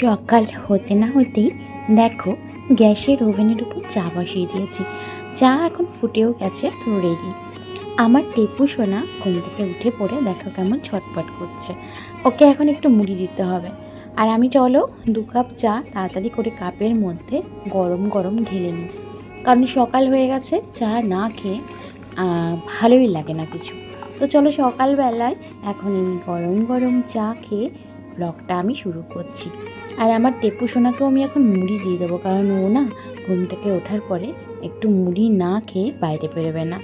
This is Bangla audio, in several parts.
সকাল হতে না হতেই দেখো গ্যাসের ওভেনের উপর চা বসিয়ে দিয়েছি। চা এখন ফুটেও গেছে, তো রেডি আমার টেপু সোনা ঘুম থেকে উঠে পড়ে দেখো কেমন ছটপট করছে। ওকে এখন একটু মুড়ি দিতে হবে। আর আমি চলো দু কাপ চা তাড়াতাড়ি করে কাপের মধ্যে গরম গরম ঢেলে নিই। কারণ সকাল হয়ে গেছে, চা না খেয়ে ভালোই লাগে না কিছু। তো চলো সকালবেলায় এখন এই গরম গরম চা খেয়ে ব্লগটা আমি শুরু করছি। আর আমার টেপু সোনাকেও আমি এখন মুড়ি দিয়ে দেবো, কারণ ও না ঘুম থেকে ওঠার পরে একটু মুড়ি না খেয়ে বাইরে বেরোবে না।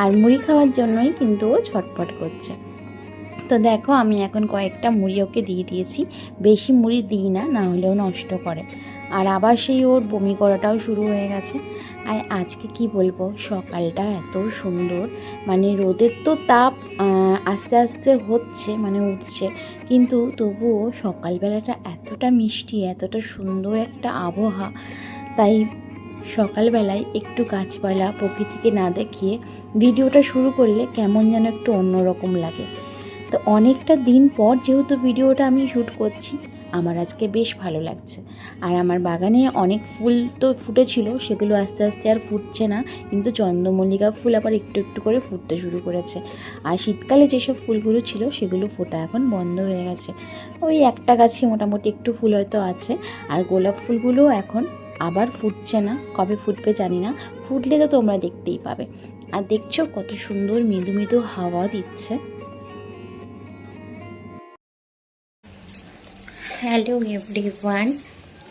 আর মুড়ি খাওয়ার জন্যই কিন্তু ও ছটফট করছে। তো দেখো আমি এখন কয়েকটা মুড়ি ওকে দিয়ে দিয়েছি। বেশি মুড়ি দিই না না হলেও নষ্ট করে। আর আবার সেই ওর বমি করাটাও শুরু হয়ে গেছে। আর আজকে কি বলব, সকালটা এত সুন্দর। মানে রোদের তো তাপ আস্তে আস্তে হচ্ছে মানে উঠছে। কিন্তু তবুও সকালবেলাটা এতটা মিষ্টি, এতটা সুন্দর একটা আবহাওয়া। তাই সকালবেলায় একটু গাছপালা প্রকৃতিকে না দেখিয়ে ভিডিওটা শুরু করলে কেমন যেন একটু অন্যরকম লাগে। তো অনেকটা দিন পর যেহেতু ভিডিওটা আমি শ্যুট করছি, আমার আজকে বেশ ভালো লাগছে। আর আমার বাগানে অনেক ফুল তো ফুটেছিল, সেগুলো আস্তে আস্তে আর ফুটছে না, কিন্তু চন্দ্রমল্লিকা ফুল আবার একটু একটু করে ফুটতে শুরু করেছে। আর শীতকালে যেসব ফুলগুলো ছিল, সেগুলো ফোটা এখন বন্ধ হয়ে গেছে। ওই একটা গাছে মোটামুটি একটু ফুল হয়তো আছে, আর গোলাপ ফুলগুলো এখন আবার ফুটছে না, কবে ফুটবে জানি না, ফুটলে তো তোমরা দেখতেই পাবে। আর দেখছ কত সুন্দর মৃদু মৃদু হাওয়া দিচ্ছে। Hello everyone.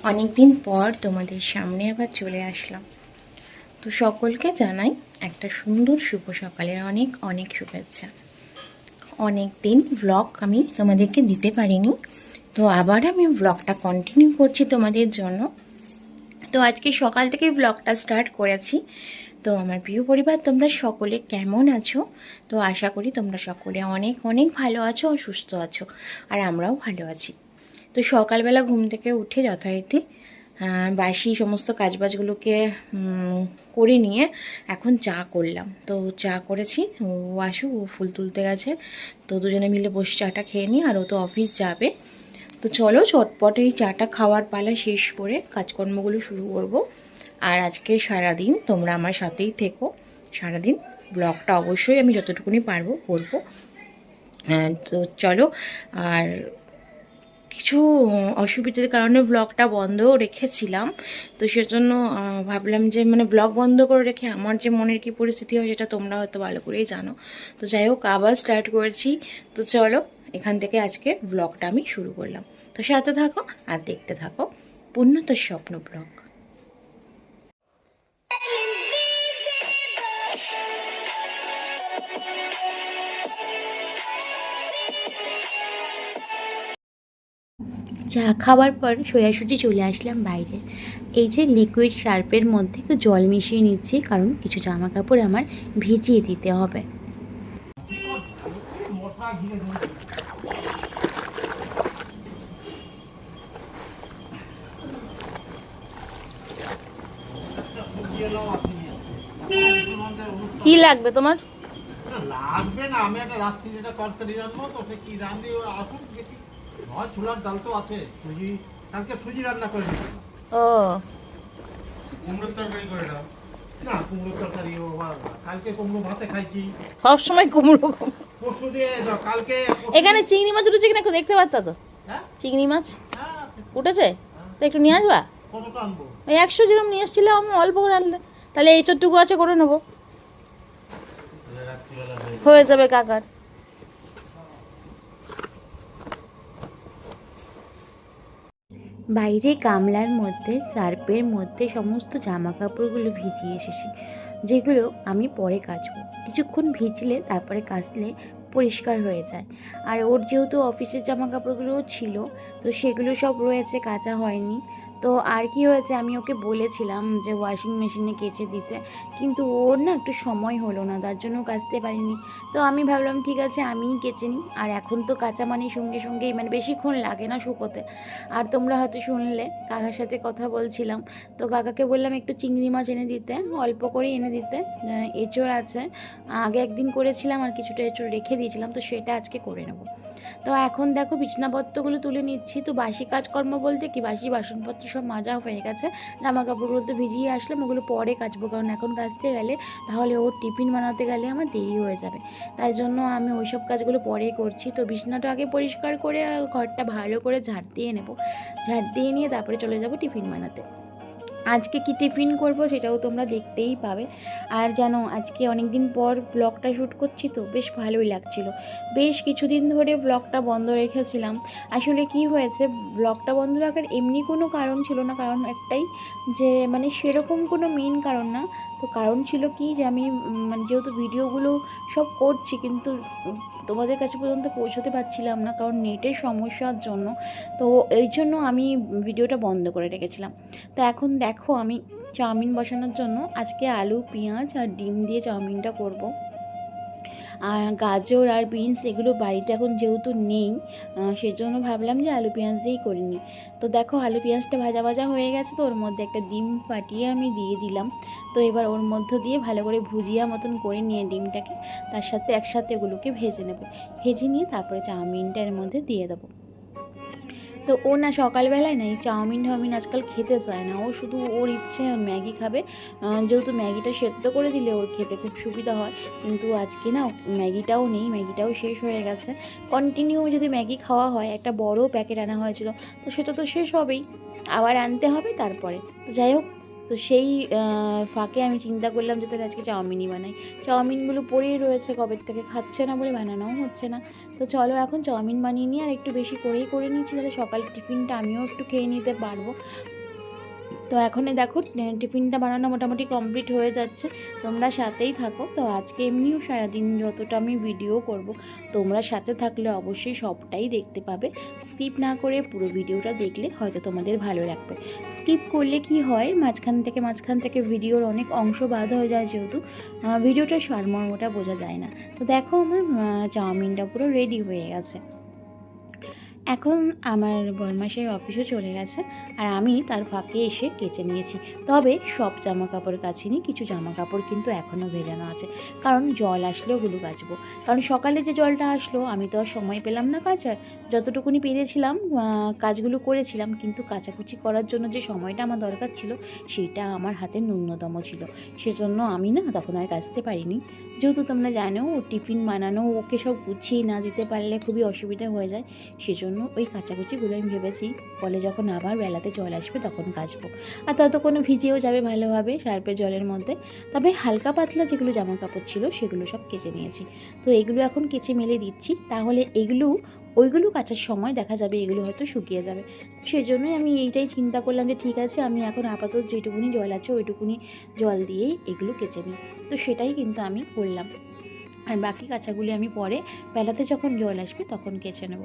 অনেক দিন পর তোমাদের সামনে আবার চলে আসলাম। তো সকলকে জানাই একটা সুন্দর শুভ সকালের অনেক অনেক শুভেচ্ছা। অনেক দিন ব্লগ আমি তোমাদেরকে দিতে পারিনি। তো আবার আমি ব্লগটা কন্টিনিউ করছি তোমাদের জন্য। তো আজকে সকাল থেকে ব্লগটা স্টার্ট করেছি। তো আমার প্রিয় পরিবার, তোমরা সকলে কেমন আছো? তো আশা করি তোমরা সকলে অনেক অনেক ভালো আছো, সুস্থ আছো, আর আমরাও ভালো আছি। তো সকালবেলা ঘুম থেকে উঠে যথারীতি বাসি সমস্ত কাজবাজগুলোকে করে নিয়ে এখন চা করলাম। তো চা করেছি ও আসুক ও ফুল তুলতে গেছে। তো দুজনে মিলে বসে চাটা খেয়ে নিই আর ও তো অফিস যাবে। তো চলো চটপট এই চাটা খাওয়ার পালা শেষ করে কাজকর্মগুলো শুরু করব। আর আজকে সারাদিন তোমরা আমার সাথেই থেকো। সারাদিন ব্লগটা অবশ্যই আমি যতটুকুনি পারব করব। হ্যাঁ, তো চলো আর কিছু অসুবিধার কারণে ব্লগটা বন্ধও রেখেছিলাম। তো সেজন্য ভাবলাম যে মানে ব্লগ বন্ধ করে রেখে আমার যে মনের কি পরিস্থিতি হয় সেটা তোমরা হয়তো ভালো করেই জানো। তো যাই হোক, আবার স্টার্ট করেছি। তো চলো, এখান থেকে আজকে ব্লগটা আমি শুরু করলাম। তো সাথে থাকো আর দেখতে থাকো পূর্ণত স্বপ্ন ব্লগ চা খাওয়ার পর সোজাসুজি চলে আসলাম বাইরে। এই যে লিকুইড শার্পের মধ্যে একটু জল মিশিয়ে নিচ্ছি কারণ কিছু জামা কাপড় আমার ভিজিয়ে দিতে হবে। কি লাগবে তোমার? লাগবে না। আমি একটা রাত্রি এটা তরকারি রান্না তো কি রান্ধি আসুন হয় ছোলার ডাল তো আছে সুজি। কালকে সুজি রান্না করে ও। কুমড়োর তরকারি করে দাও। না কুমড়োর তরকারি আবার কালকে কুমড়ো ভাতে খাইছি। সব সময় কুমড়ো কুমড়ো। পরশু দিয়ে কালকে এখানে চিংড়ি মাছ উঠেছে কিনা একটু দেখতে পারতা তো? হ্যাঁ? চিংড়ি মাছ? হ্যাঁ উঠেছে? তো একটু নিয়ে আসবা? কতটা আনব? ওই একশো যেরকম নিয়ে এসেছিলে আমি অল্প করে আনলে। তাহলে এই চটটুকু আছে করে নেব। হয়ে হয়ে যাবে কাকার। বাইরে গামলার মধ্যে, সার্পের মধ্যে সমস্ত জামা কাপড়গুলো ভিজিয়ে এসেছি, যেগুলো আমি পরে কাচবো। কিছুক্ষণ ভিজলে তারপরে কাচলে পরিষ্কার হয়ে যায়। আর ওর যেহেতু অফিসের জামা কাপড়গুলোও ছিল, তো সেগুলো সব রয়েছে, কাঁচা হয়নি। তো আর কি হয়েছে, আমি ওকে বলেছিলাম যে ওয়াশিং মেশিনে কেচে দিতে, কিন্তু ওর না একটু সময় হলো না, তার জন্য কাচতে পারিনি। তো আমি ভাবলাম, ঠিক আছে, আমিই কেচে নিই। আর এখন তো কাঁচা মানে সঙ্গে সঙ্গেই মানে বেশিক্ষণ লাগে না শুকোতে। আর তোমরা হয়তো শুনলে, কাকার সাথে কথা বলছিলাম, তো কাকাকে বললাম, একটু চিংড়ি মাছ এনে দিতে, অল্প করে এনে দিতে এঁচোড় আছে। আগে একদিন করেছিলাম আর কিছুটা এঁচোড় রেখে দিয়েছিলাম, তো সেটা আজকে করে নেব। তো এখন দেখো বিছানাপত্রগুলো তুলে নিচ্ছি। তো বাসি কাজকর্ম বলতে কি? বাসি বাসনপত্র সব মাজা হয়ে গেছে। জামা কাপড়গুলো তো ভিজিয়ে আসলাম, ওগুলো পরে কাচবো। কারণ এখন কাচতে গেলে তাহলে ওর টিফিন বানাতে গেলে আমার দেরি হয়ে যাবে। তাই জন্য আমি ওই সব কাজগুলো পরেই করছি। তো বিছানাটা আগে পরিষ্কার করে, ঘরটা ভালো করে ঝাড় দিয়ে নেব। ঝাড় দিয়ে নিয়ে তারপরে চলে যাব টিফিন বানাতে। আজকে কি টিফিন করব সেটাও তোমরা দেখতেই পাবে। আর জানো, আজকে অনেক দিন পর ব্লগটা শ্যুট করছি তো, বেশ ভালোই লাগছিল। বেশ কিছুদিন ধরে ব্লগটা বন্ধ রেখেছিলাম। আসলে কি হয়েছে, ব্লগটা বন্ধ রাখার এমনি কোনো কারণ ছিল না, কারণ একটাই যে মানে সেরকম কোনো মেইন কারণ না। তো কারণ ছিল কি যে, আমি মানে যেহেতু ভিডিওগুলো সব করছি, কিন্তু তোমাদের কাছে পর্যন্ত পৌঁছতে পারছিলাম না, কারণ নেটের সমস্যার জন্য। তো এই জন্য আমি ভিডিওটা বন্ধ করে রেখেছিলাম। তো এখন দেখো আমি চাউমিন বসানোর জন্য আজকে আলু, পেঁয়াজ আর ডিম দিয়ে চাউমিনটা করব। আর গাজর আর বিনস এগুলো বাড়িতে এখন যেহেতু নেই সেজন্য ভাবলাম যে আলু, পেঁয়াজ দিয়েই করে নিই। তো দেখো, আলু, পেঁয়াজটা ভাজা ভাজা হয়ে গেছে, তো ওর মধ্যে একটা ডিম ফাটিয়ে আমি দিয়ে দিলাম। তো এবার ওর মধ্য দিয়ে ভালো করে ভুজিয়া মতন করে নিয়ে ডিমটাকে, তার সাথে একসাথে এগুলোকে ভেজে নেব। ভেজে নিয়ে তারপরে চাউমিনটা এর মধ্যে দিয়ে দেবো। তো ও না সকালবেলায় না এই চাউমিন টাউমিন আজকাল খেতে চায় না। ও শুধু ওর ইচ্ছে ম্যাগি খাবে। যেহেতু ম্যাগিটা সেদ্ধ করে দিলে ওর খেতে খুব সুবিধা হয়। কিন্তু আজকে না ম্যাগিটাও নেই, ম্যাগিটাও শেষ হয়ে গেছে। কন্টিনিউ যদি ম্যাগি খাওয়া হয়, একটা বড় প্যাকেট আনা হয়েছিল, তো সেটা তো শেষ হবেই। আবার আনতে হবে তারপরে। তো যাই হোক তো সেই ফাঁকে আমি চিন্তা করলাম যে তাহলে আজকে চাউমিনই বানাই। চাউমিনগুলো পড়েই রয়েছে কবের থেকে খাচ্ছে না বলে বানানোও হচ্ছে না। তো চলো এখন চাউমিন বানিয়ে নিয়ে আর একটু বেশি করেই করে নিচ্ছি, তাহলে সকাল টিফিনটা আমিও একটু খেয়ে নিতে পারব। তো এখন এই দেখো টিফিনটা বানানো মোটামুটি কমপ্লিট হয়ে যাচ্ছে। তোমরা সাথেই থাকো। তো আজকে এমনিও সারাদিন যতটা আমি ভিডিও করব তোমরা সাথে থাকলে অবশ্যই সবটাই দেখতে পাবে। স্কিপ না করে পুরো ভিডিওটা দেখলে হয়তো তোমাদের ভালো লাগবে। স্কিপ করলে কি হয় মাঝখান থেকে মাঝখান থেকে ভিডিওর অনেক অংশ বাদ হয়ে যায় যেহেতু আহ, ভিডিওটার সারমর্মটা বোঝা যায় না। তো দেখো আমার চাউমিনটা পুরো রেডি হয়ে গেছে। এখন আমার বরমাসের অফিসে চলে গেছে আর আমি তার ফাঁকে এসে কেচে নিয়েছি। তবে সব জামা কাপড় কাছিনি কিছু জামা কাপড় কিন্তু এখনও ভেজানো আছে। কারণ জল আসলে ওগুলো কাচবো কারণ সকালে যে জলটা আসলো, আমি তো আর সময় পেলাম না কাচার। যতটুকুনি পেরেছিলাম কাজগুলো করেছিলাম, কিন্তু কাচাকুচি করার জন্য যে সময়টা আমার দরকার ছিল, সেটা আমার হাতে ন্যূনতম ছিল। সেজন্য আমি না তখন আর কাচতে পারিনি। যেহেতু তোমরা জানো, ও টিফিন বানানো, ওকে সব গুছিয়ে না দিতে পারলে খুবই অসুবিধা হয়ে যায়। সেজন্য ওই কাচাকুচিগুলো আমি ভেবেছি, বলে যখন আবার বেলাতে জল আসবে তখন কাচবো। আর ততক্ষণে ভিজেও যাবে ভালোভাবে সার্পের জলের মধ্যে। তবে হালকা পাতলা যেগুলো জামা কাপড় ছিল, সেগুলো সব কেচে নিয়েছি। তো এগুলো এখন কেচে মেলে দিচ্ছি। তাহলে এগুলো ওইগুলো কাচার সময় দেখা যাবে এগুলো হয়তো শুকিয়ে যাবে। সেজন্যই সেই জন্যই আমি এইটাই চিন্তা করলাম যে ঠিক আছে, আমি এখন আপাতত যেটুকুনি জল আছে ওইটুকুনি জল দিয়েই এগুলো কেচে নিই। তো সেটাই কিন্তু আমি করলাম। আর বাকি কাঁচাগুলি আমি পরে বেলাতে যখন জল আসবে তখন কেচে নেব।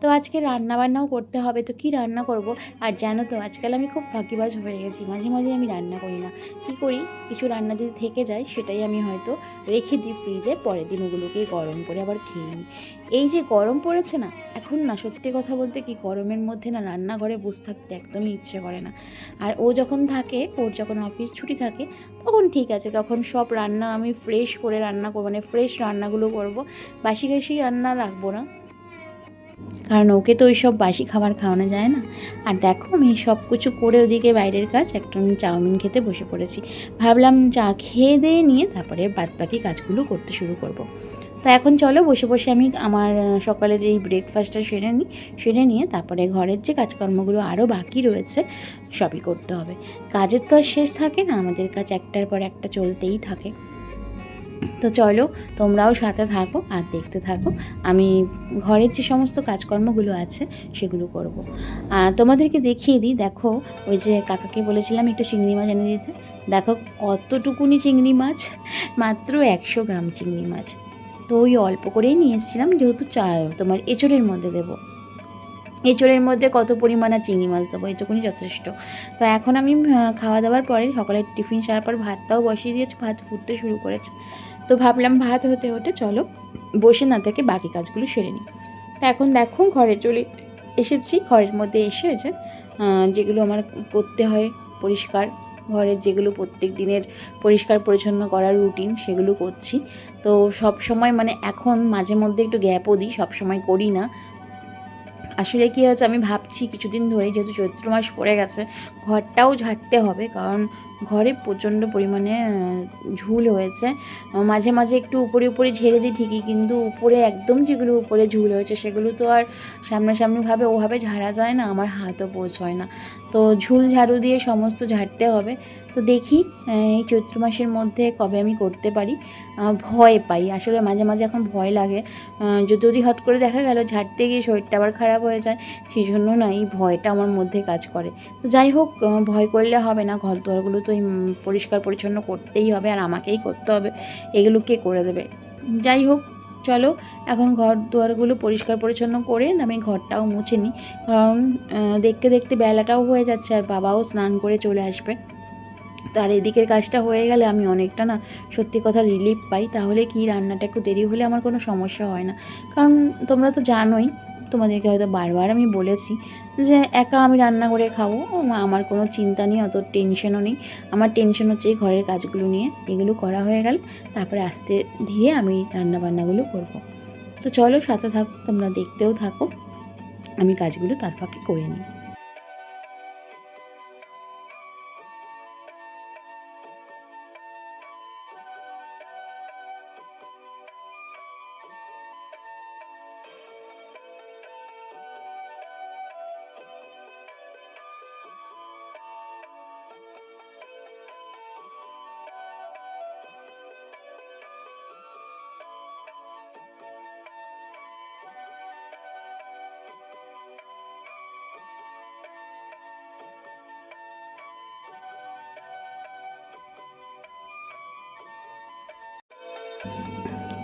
তো আজকে রান্না বান্নাও করতে হবে। তো কি রান্না করব? আর জানো তো, আজকাল আমি খুব ফাঁকিবাজ হয়ে গেছি। মাঝে মাঝে আমি রান্না করি না। কি করি? কিছু রান্না যদি থেকে যায়, সেটাই আমি হয়তো রেখে দিই ফ্রিজে পরের দিন ওগুলোকে গরম করে আবার খেয়ে নিই। এই যে গরম পড়েছে না, এখন না সত্যি কথা বলতে কি গরমের মধ্যে না রান্নাঘরে বসে থাকতে একদমই ইচ্ছে করে না। আর ও যখন থাকে, ওর যখন অফিস ছুটি থাকে, তখন ঠিক আছে, তখন সব রান্না আমি ফ্রেশ করে রান্না করব মানে ফ্রেশ রান্নাগুলো করব। বাসি বাসি রান্না রাখব না। কারণ ওকে তো ওই সব বাসি খাবার খাওয়ানো যায় না। আর দেখো আমি সব কিছু করে ওদিকে বাইরের কাজ, একটা চাউমিন খেতে বসে পড়েছি। ভাবলাম চা খেয়ে দিয়ে নিয়ে তারপরে বাদ বাকি কাজগুলো করতে শুরু করব। তা এখন চলো বসে বসে আমি আমার সকালের এই ব্রেকফাস্টটা সেরে নিই সেরে নিয়ে তারপরে ঘরের যে কাজকর্মগুলো আরও বাকি রয়েছে, সবই করতে হবে। কাজের তো আর শেষ থাকে না, আমাদের কাজ একটার পর একটা চলতেই থাকে। তো চলো, তোমরাও সাথে থাকো আর দেখতে থাকো। আমি ঘরের যে সমস্ত কাজকর্মগুলো আছে, সেগুলো করব। আর তোমাদেরকে দেখিয়ে দিই, দেখো, ওই যে কাকাকে বলেছিলাম একটু চিংড়ি মাছ এনে দিতে। দেখো, কতটুকুনি চিংড়ি মাছ, মাত্র একশো গ্রাম চিংড়ি মাছ। তো ওই অল্প করেই নিয়ে এসেছিলাম, যেহেতু চা, তোমার এঁচড়ের মধ্যে দেবো। এঁচড়ের মধ্যে কত পরিমাণে চিংড়ি মাছ দেবো এটুকুনি যথেষ্ট। তো এখন আমি খাওয়া দাওয়ার পরে সকালে টিফিন সারার পর ভাতটাও বসিয়ে দিয়েছি, ভাত ফুটতে শুরু করেছে। তো ভাবলাম ভাত হতে হতে চলো বসে না থেকে বাকি কাজগুলো সেরে নিই। তো এখন দেখো ঘরে চলে এসেছি, ঘরের মধ্যে এসে যে যেগুলো আমার করতে হয় পরিষ্কার ঘরের যেগুলো প্রত্যেক দিনের পরিষ্কার পরিচ্ছন্ন করার রুটিন সেগুলো করছি। তো সব সময় মানে এখন মাঝে মধ্যে একটু গ্যাপও দিই সব সময় করি না। আসলে কী হয়েছে, আমি ভাবছি কিছুদিন ধরেই যেহেতু চৈত্র মাস পড়ে গেছে, ঘরটাও ঝাড়তে হবে, কারণ ঘরে প্রচণ্ড পরিমাণে ঝুল হয়েছে। মাঝে মাঝে একটু উপরে উপরে ঝেড়ে দিই ঠিকই, কিন্তু উপরে একদম যেগুলো উপরে ঝুল হয়েছে সেগুলো তো আর সামনাসামনিভাবে ওভাবে ঝাড়া যায় না, আমার হাতও পৌঁছয় না। তো ঝুল ঝাড়ু দিয়ে সমস্ত ঝাড়তে হবে। তো দেখি এই চৈত্র মাসের মধ্যে কবে আমি করতে পারি। ভয় পাই। আসলে মাঝে মাঝে এখন ভয় লাগে। যদি হট করে দেখা গেল ঝাড়তে গিয়ে শরীরটা আবার খারাপ হয়ে যায়, সেই জন্য না এই ভয়টা আমার মধ্যে কাজ করে। তো যাই হোক ভয় করলে হবে না, ঘর দুয়ারগুলো তো পরিষ্কার পরিচ্ছন্ন করতেই হবে আর আমাকেই করতে হবে, এগুলো কে করে দেবে? যাই হোক, চলো, এখন ঘর দুয়ারগুলো পরিষ্কার পরিচ্ছন্ন করে আমি ঘরটাও মুছে নিই। কারণ দেখতে দেখতে বেলাটাও হয়ে যাচ্ছে আর বাবাও স্নান করে চলে আসবে। তার এদিকের কাজটা হয়ে গেলে আমি অনেকটা না সত্যি কথা রিলিফ পাই। তাহলে কি রান্নাটা একটু দেরি হলে আমার কোনো সমস্যা হয় না। কারণ তোমরা তো জানোই তোমাদেরকে হয়তো বারবার আমি বলেছি যে একা আমি রান্না করে খাব আমার কোনো চিন্তা নেই, অত টেনশনও নেই। আমার টেনশন হচ্ছে এই ঘরের কাজগুলো নিয়ে, এগুলো করা হয়ে গেল, তারপরে আস্তে ধীরে আমি রান্না বান্নাগুলো করব। তো চলো সাথে থাকো, তোমরা দেখতেও থাকো, আমি কাজগুলো তার ফাঁকে করে নিই।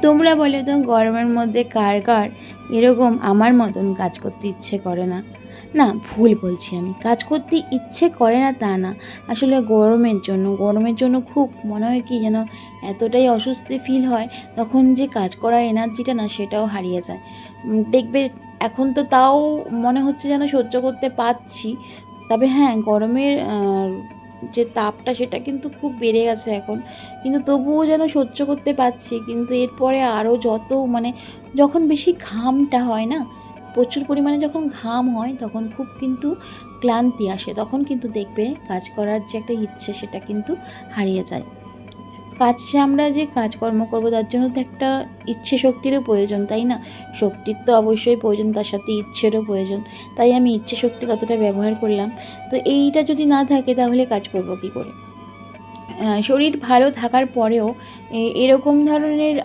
তোমরা বলে তো গরমের মধ্যে কার কার এরকম আমার মতন কাজ করতে ইচ্ছে করে না। না, ভুল বলছি আমি। কাজ করতে ইচ্ছে করে না তা না। আসলে গরমের জন্য গরমের জন্য খুব মনে হয় কি যেন এতটাই অস্বস্তি ফিল হয়, তখন যে কাজ করার এনার্জিটা না সেটাও হারিয়ে যায়। দেখবে এখন তো তাও মনে হচ্ছে যেন সহ্য করতে পারছি। তবে হ্যাঁ গরমের যে তাপটা সেটা কিন্তু খুব বেড়ে গেছে এখন। কিন্তু তবুও যেন সহ্য করতে পারছি, কিন্তু এরপরে আরও যত মানে যখন বেশি ঘামটা হয় না, প্রচুর পরিমাণে যখন ঘাম হয় তখন খুব কিন্তু ক্লান্তি আসে, তখন কিন্তু দেখবে কাজ করার যে একটা ইচ্ছে সেটা কিন্তু হারিয়ে যায়। কাজে আমরা যে কাজকর্ম করব, তার জন্য তো একটা ইচ্ছে শক্তিরও প্রয়োজন, তাই না? শক্তির তো অবশ্যই প্রয়োজন, তার সাথে ইচ্ছেরও প্রয়োজন। তাই আমি ইচ্ছে শক্তি কতটা ব্যবহার করলাম? তো এইটা যদি না থাকে, তাহলে কাজ করব কী করে? শরীর ভালো থাকার পরেও এরকম ধরনের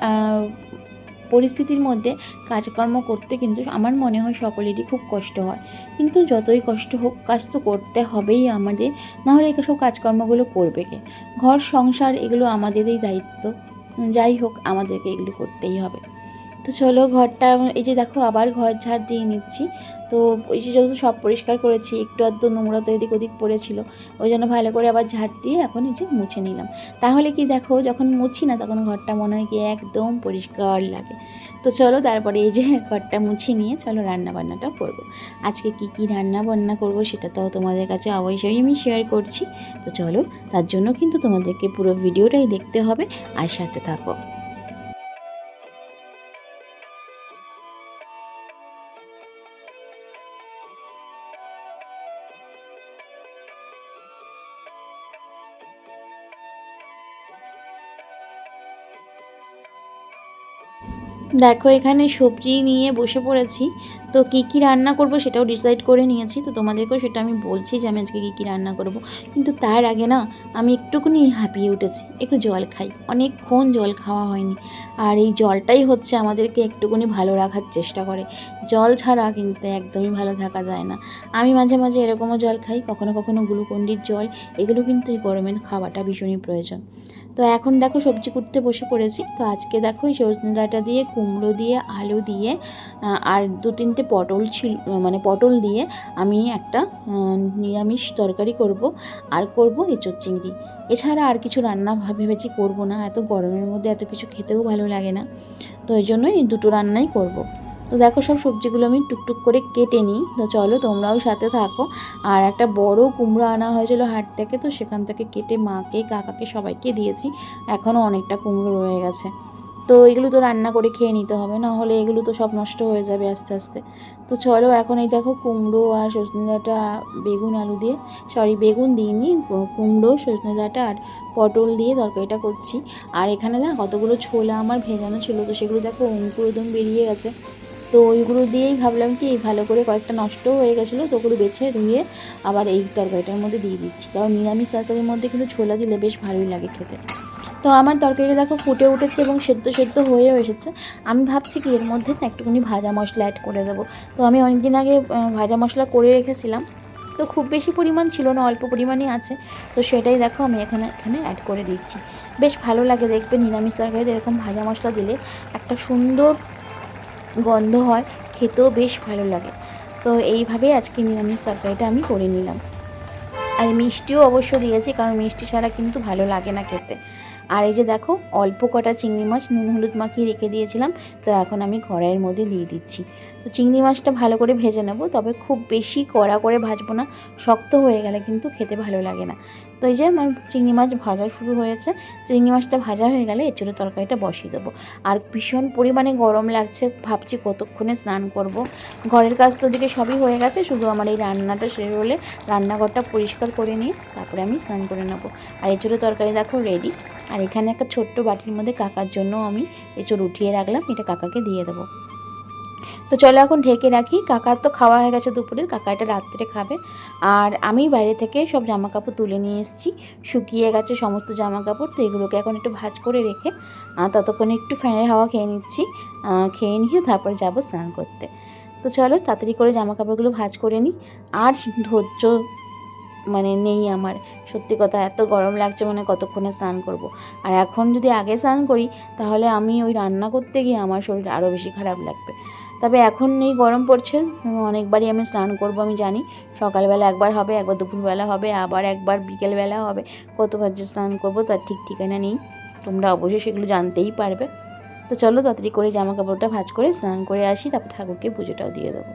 পরিস্থিতির মধ্যে কাজকর্ম করতে কিন্তু আমার মনে হয় সকলেরই খুব কষ্ট হয়। কিন্তু যতই কষ্ট হোক, কাজ তো করতে হবেই আমাদের। নাহলে এসব কাজকর্মগুলো করবে কে? ঘর, সংসার, এগুলো আমাদেরই দায়িত্ব। যাই হোক, আমাদেরকে এগুলো করতেই হবে। তো চলো ঘরটা এই যে দেখো আবার ঘর ঝাড় দিয়ে নিচ্ছি। তো ওই যে যেহেতু সব পরিষ্কার করেছি, একটু আধটু নোংরা তো এদিক ওদিক পড়েছিল। ওই জন্য ভালো করে আবার ঝাড় দিয়ে এখন এই যে মুছে নিলাম। তাহলে কি দেখো, যখন মুছি না তখন ঘরটা মনে হয় কি একদম পরিষ্কার লাগে। তো চলো তারপরে এই যে ঘরটা মুছে নিয়ে চলো রান্না বান্নাটা করব। আজকে কি কি রান্না বান্না করব সেটা তো তোমাদের কাছে অবশ্যই আমি শেয়ার করছি। তো চলো তার জন্য কিন্তু তোমাদেরকে পুরো ভিডিওটাই দেখতে হবে। আর সাথে থাকো। দেখো, এখানে সবজি নিয়ে বসে পড়েছি। তো কী কী রান্না করব সেটাও ডিসাইড করে নিয়েছি। তো তোমাদেরকেও সেটা আমি বলছি যে আমি আজকে কী কী রান্না করব। কিন্তু তার আগে না, আমি একটুকুনি হাঁপিয়ে উঠেছি। একটু জল খাই। অনেকক্ষণ জল খাওয়া হয়নি। আর এই জলটাই হচ্ছে আমাদেরকে একটুকুনি ভালো রাখার চেষ্টা করে। জল ছাড়া কিন্তু একদমই ভালো থাকা যায় না। আমি মাঝে মাঝে এরকমও জল খাই, কখনো কখনো গ্লুকন্ডির জল। এগুলো কিন্তু এই গরমের খাওয়াটা ভীষণই প্রয়োজন। তো এখন দেখো সবজি কুটতে বসে পড়েছি। তো আজকে দেখো এই সজনে ডাঁটা দিয়ে, কুমড়ো দিয়ে, আলু দিয়ে আর দু তিনটে পটল ছিল মানে পটল দিয়ে আমি একটা নিরামিষ তরকারি করব আর করব এঁচোর চিংড়ি। এছাড়া আর কিছু রান্না ভাব- ভেবেছি করব না, এত গরমের মধ্যে এত কিছু খেতেও ভালো লাগে না। তো এই জন্যই দুটো রান্নাই করব। তো দেখো সব সবজিগুলো আমি টুকটুক করে কেটে নিই। তো চলো তোমরাও সাথে থাকো। আর একটা বড় কুমড়ো আনা হয়েছিল হাট থেকে, তো সেখান থেকে কেটে মাকে, কাকাকে, সবাইকে দিয়েছি। এখনও অনেকটা কুমড়ো রয়ে গেছে। তো এগুলো তো রান্না করে খেয়ে নিতে হবে, না হলে এগুলো তো সব নষ্ট হয়ে যাবে আস্তে আস্তে। তো চলো এখন এই দেখো কুমড়ো আর সজনে ডাঁটা বেগুন, আলু দিয়ে সরি বেগুন দিইনি, কুমড়ো সজনে ডাঁটা আর পটল দিয়ে তরকারিটা করছি। আর এখানে না কতগুলো ছোলা আমার ভেজানো ছিল, তো সেগুলো দেখো অঙ্কুর একদম বেরিয়ে গেছে। তো ওইগুলো দিয়েই ভাবলাম কি ভালো করে কয়েকটা নষ্টও হয়ে গেছিল, তো ওগুলো বেছে ধুয়ে আবার এই তরকারিটার মধ্যে দিয়ে দিচ্ছি। কারণ নিরামিষ তরকারির মধ্যে কিন্তু ছোলা দিলে বেশ ভালোই লাগে খেতে। তো আমার তরকারিটা দেখো ফুটে উঠেছে এবং সেদ্ধ সেদ্ধ হয়েও এসেছে। আমি ভাবছি কি, এর মধ্যে না একটুখানি ভাজা মশলা অ্যাড করে দেবো। তো আমি অনেকদিন আগে ভাজা মশলা করে রেখেছিলাম। তো খুব বেশি পরিমাণ ছিল না, অল্প পরিমাণই আছে। তো সেটাই দেখো আমি এখানে এখানে অ্যাড করে দিচ্ছি। বেশ ভালো লাগে দেখবে নিরামিষ তরকারিতে এরকম ভাজা মশলা দিলে একটা সুন্দর গন্ধ হয়, খেতেও বেশ ভালো লাগে। তো এইভাবেই আজকে নিরামিষ তরকারিটা আমি করে নিলাম। আর মিষ্টিও অবশ্য দিয়েছি, কারণ মিষ্টি ছাড়া কিন্তু ভালো লাগে না খেতে। আর এই যে দেখো, অল্প কটা চিংড়ি মাছ, নুন হলুদ মাখিয়ে রেখে দিয়েছিলাম, তো এখন আমি কড়াইয়ের মধ্যে দিয়ে দিচ্ছি। তো চিংড়ি মাছটা ভালো করে ভেজে নেব, তবে খুব বেশি কড়া করে ভাজবো না, শক্ত হয়ে গেলে কিন্তু খেতে ভালো লাগে না। তো এই যে আমার চিংড়ি মাছ ভাজা শুরু হয়েছে। চিংড়ি মাছটা ভাজা হয়ে গেলে এঁচড়ের তরকারিটা বসিয়ে দেবো। আর ভীষণ পরিমাণে গরম লাগছে, ভাবছি কতক্ষণে স্নান করব। ঘরের কাজ তো দিকে সবই হয়ে গেছে, শুধু আমার এই রান্নাটা শেষ হলে রান্নাঘরটা পরিষ্কার করে নিয়ে তারপরে আমি স্নান করে নেব। আর এঁচড়ের তরকারি দেখো রেডি আর এখানে একটা ছোট্ট বাটির মধ্যে কাকার জন্য আমি এঁচড় উঠিয়ে রাখলাম, এটা কাকাকে দিয়ে দেবো। তো চলো এখন ঢেকে রাখি। কাকার তো খাওয়া হয়ে গেছে দুপুরের, কাকা এটা রাত্রে খাবে। আর আমি বাইরে থেকে সব জামা কাপড় তুলে নিয়ে এসেছি। শুকিয়ে গেছে সমস্ত জামা কাপড় তো এগুলোকে এখন একটু ভাজ করে রেখে ততক্ষণে একটু ফ্যানের হাওয়া খেয়ে নিচ্ছি। খেয়ে নিয়ে তারপরে যাব স্নান করতে। তো চলো তাড়াতাড়ি করে জামা কাপড়গুলো ভাজ করে নিই। আর ধৈর্য মানে নেই আমার। সত্যি কথা, এত গরম লাগছে মানে কতক্ষণে স্নান করব। আর এখন যদি আগে স্নান করি, তাহলে আমি ওই রান্না করতে গিয়ে আমার শরীর আরও বেশি খারাপ লাগবে। তবে এখন এই গরম পড়ছে, অনেকবারই আমি স্নান করব আমি জানি। সকালবেলা একবার হবে, একবার দুপুরবেলা হবে, আবার একবার বিকেলবেলা হবে। কতবার যে স্নান করব তার ঠিক ঠিকানা নেই, তোমরা অবশ্যই সেগুলো জানতেই পারবে। তো চলো তাড়াতাড়ি করে জামা কাপড়টা ভাজ করে স্নান করে আসি, তারপর ঠাকুরকে পুজোটাও দিয়ে দেবো।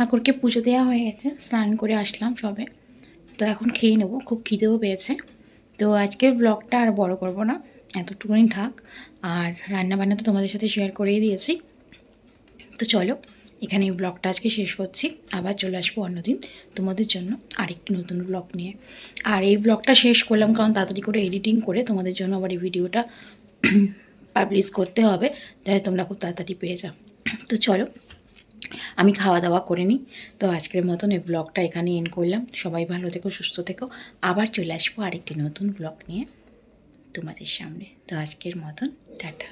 ঠাকুরকে পুজো দেওয়া হয়ে গেছে, স্নান করে আসলাম সবে। তো এখন খেয়ে নেব, খুব খিদেও পেয়েছে। তো আজকের ব্লগটা আর বড় করব না, এতটুকুনি থাক। আর রান্না বান্না তো তোমাদের সাথে শেয়ার করেই দিয়েছি। তো চলো, এখানে এই ব্লগটা আজকে শেষ করছি। আবার চলে আসব অন্যদিন তোমাদের জন্য আরেকটি নতুন ব্লগ নিয়ে। আর এই ব্লগটা শেষ করলাম কারণ তাড়াতাড়ি করে এডিটিং করে তোমাদের জন্য আবার এই ভিডিওটা পাবলিশ করতে হবে। যাতে তোমরা খুব তাড়াতাড়ি পেয়ে যাও। তো চলো আমি খাওয়া দাওয়া করে নিই। তো আজকের মতন এই ব্লগটা এখানে এন করলাম। সবাই ভালো থেকো, সুস্থ থেকো। আবার চলে আসব আরেকটি নতুন ব্লগ নিয়ে তোমাদের সামনে। তো আজকের মতন, টাটা।